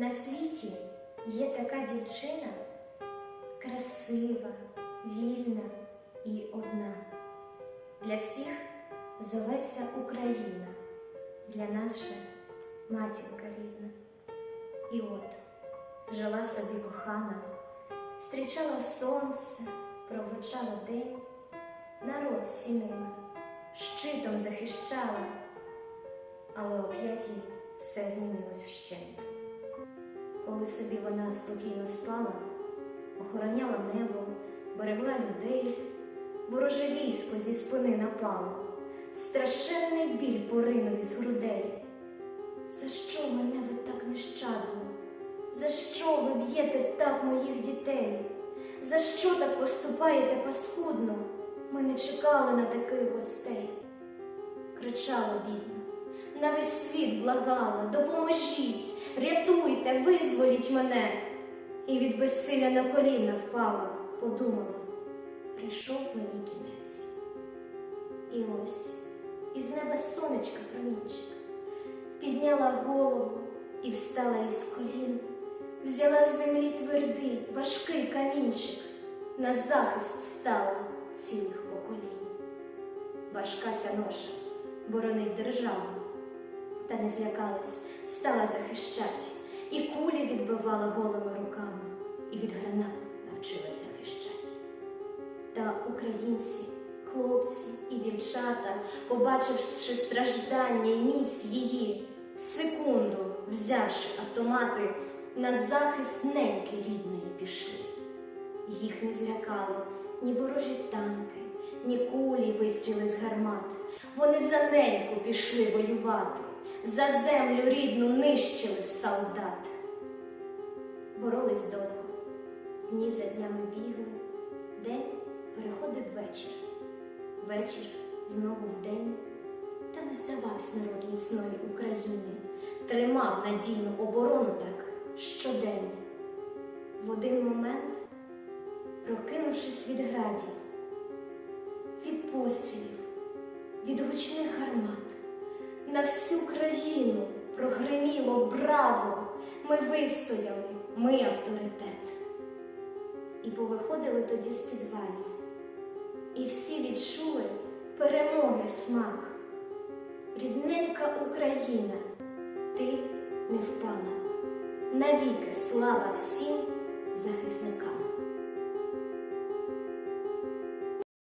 На світі є така дівчина, красива, вільна і одна. Для всіх зоветься Україна, для нас же матінка рідна. І от жила собі кохана, зустрічала сонце, провочала день, народ сінила, щитом захищала, але о п'ятій все змінилось вщент. Коли собі вона спокійно спала, охороняла небо, берегла людей, вороже військо зі спини напало, страшенний біль поринув із грудей. За що мене ви так нещадно? За що ви б'єте так моїх дітей? За що так поступаєте паскудно? Ми не чекали на таких гостей. Кричала бідна, на весь світ благала, допоможіть, визволіть мене. І від безсилля на коліна впала, подумала, прийшов мені кінець. І ось із неба сонечка промінчик підняла голову і встала із колін, взяла з землі твердий, важкий камінчик, на захист стала цілих поколінь. Важка ця ноша боронить державу, та не злякалась, стала захищать, і кулі відбивала голими руками, і від гранат навчилась захищать. Та українці, хлопці і дівчата, побачивши страждання й міць її, в секунду, взявши автомати, на захист неньки рідної пішли. Їх не злякали ні ворожі танки, ні кулі вистріли з гармат. Вони за неньку пішли воювати, за землю рідну нищили солдат. Боролись довго, дні за днями бігли, день переходив вечір, вечір знову в день, та не здавався народ міцної України, тримав надійну оборону так щодень. В один момент, прокинувшись від градів, від пострілів, від гучних гармат, на всю країну прогреміло браво! Ми вистояли, ми авторитет. І повиходили тоді з підвалів, і всі відчули перемоги смак. Рідненька Україна, ти не впала. Навіки слава всім захисникам.